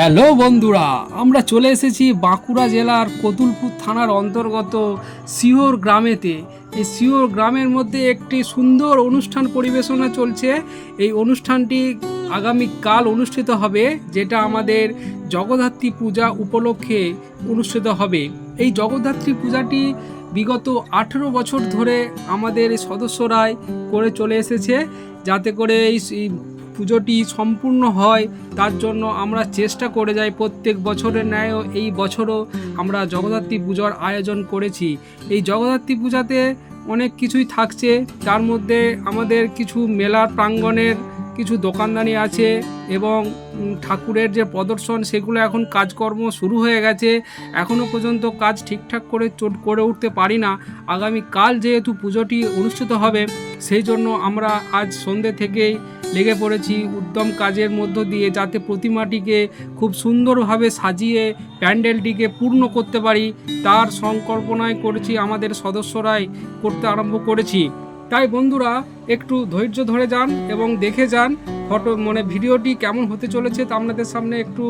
Hello বন্ধুরা, আমরা চলে এসেছি বাঁকুড়া জেলার কতুলপুর থানার অন্তর্গত সিওর গ্রামেতে। এই সিওর গ্রামের মধ্যে একটি সুন্দর অনুষ্ঠান পরিবেশনা চলছে। এই অনুষ্ঠানটি আগামীকাল অনুষ্ঠিত হবে, যেটা আমাদের জগদ্ধাত্রী পূজা উপলক্ষে অনুষ্ঠিত হবে। এই জগদ্ধাত্রী পূজাটি বিগত আঠেরো বছর ধরে আমাদের সদস্যরাই করে চলে এসেছে, যাতে করে এই পুজোটি সম্পূর্ণ হয়, তার জন্য আমরা চেষ্টা করে যাই প্রত্যেক বছরের ন্যায়ও। এই বছরও আমরা জগদ্ধাত্রী পুজোর আয়োজন করেছি। এই জগদ্ধাত্রী পূজাতে অনেক কিছুই থাকছে। তার মধ্যে আমাদের কিছু মেলার প্রাঙ্গণের কিছু দোকানদানি আছে এবং ঠাকুরের যে প্রদর্শন, সেগুলো এখন কাজকর্ম শুরু হয়ে গেছে। এখনও পর্যন্ত কাজ ঠিকঠাক করে চোট, করে উঠতে পারি না। আগামী কাল যেহেতু পুজোটি অনুষ্ঠিত হবে সেই জন্য আমরা আজ সন্ধ্যে থেকেই লেগে পড়েছি উদ্যম কাজের মধ্য দিয়ে যাতে প্রতিমাটিকে খুব সুন্দরভাবে সাজিয়ে প্যান্ডেলটিকে পূর্ণ করতে পারি, তার সংকল্পনায় করেছি আমাদের সদস্যরাই করতে আরম্ভ করেছি। তাই বন্ধুরা, একটু ধৈর্য ধরে যান এবং দেখে যান ফটো মানে ভিডিওটি কেমন হতে চলেছে তা আপনাদের সামনে একটু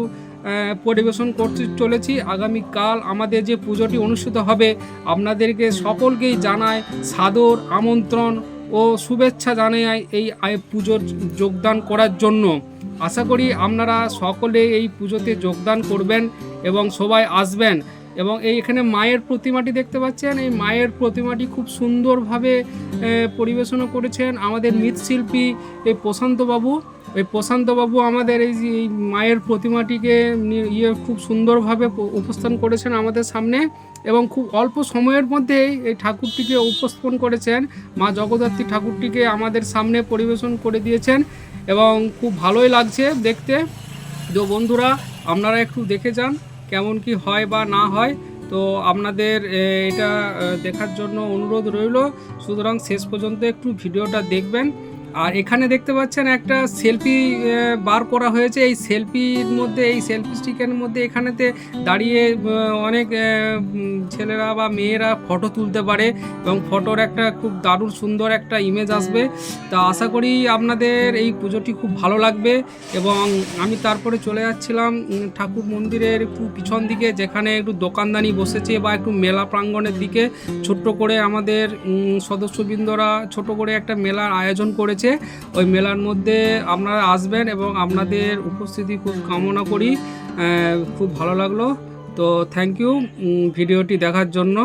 পরিবেশন করতে চলেছি। আগামীকাল আমাদের যে পুজোটি অনুষ্ঠিত হবে, আপনাদেরকে সকলকেই জানায় সাদর আমন্ত্রণ। ও শুভেচ্ছা জানাই এই পুজোর যোগদান করার জন্য। আশা করি আপনারা সকলে এই পুজোতে যোগদান করবেন এবং সবাই আসবেন। এবং এই এখানে মায়ের প্রতিমাটি দেখতে পাচ্ছেন। এই মায়ের প্রতিমাটি খুব সুন্দরভাবে পরিবেশনও পরিবেশনা করেছেন আমাদের মৃৎশিল্পী এই প্রশান্তবাবু। ওই প্রশান্তবাবু আমাদের এই যে মায়ের প্রতিমাটিকে ইয়ে খুব সুন্দরভাবে উপস্থান করেছেন আমাদের সামনে এবং খুব অল্প সময়ের মধ্যেই এই ঠাকুরটিকে উপস্থাপন করেছেন। মা জগদ্ধাত্রী ঠাকুরটিকে আমাদের সামনে পরিবেশন করে দিয়েছেন এবং খুব ভালোই লাগছে দেখতে। তো বন্ধুরা, আপনারা একটু দেখে যান কেমন কি হয় বা না হয়। তো আপনাদের এটা দেখার জন্য অনুরোধ রইল। সুতরাং শেষ পর্যন্ত একটু ভিডিওটা দেখবেন। আর এখানে দেখতে পাচ্ছেন একটা সেলফি বার করা হয়েছে। এই সেলফির মধ্যে, এই সেলফি স্টিকের মধ্যে এখানেতে দাঁড়িয়ে অনেক ছেলেরা বা মেয়েরা ফটো তুলতে পারে এবং ফটোর একটা খুব দারুণ সুন্দর একটা ইমেজ আসবে। তা আশা করি আপনাদের এই পুজোটি খুব ভালো লাগবে এবং আমি তারপরে চলে যাচ্ছিলাম ঠাকুর মন্দিরের একটু পিছন দিকে, যেখানে একটু দোকানদানি বসেছে বা একটু মেলা প্রাঙ্গণের দিকে। ছোট্ট করে আমাদের সদস্যবৃন্দরা ছোট করে একটা মেলার আয়োজন করেছে। ওই মেলার মধ্যে আপনারা আসবেন এবং আপনাদের উপস্থিতি খুব কামনা করি। খুব ভালো লাগল। তো থ্যাংক ইউ ভিডিওটি দেখার জন্য।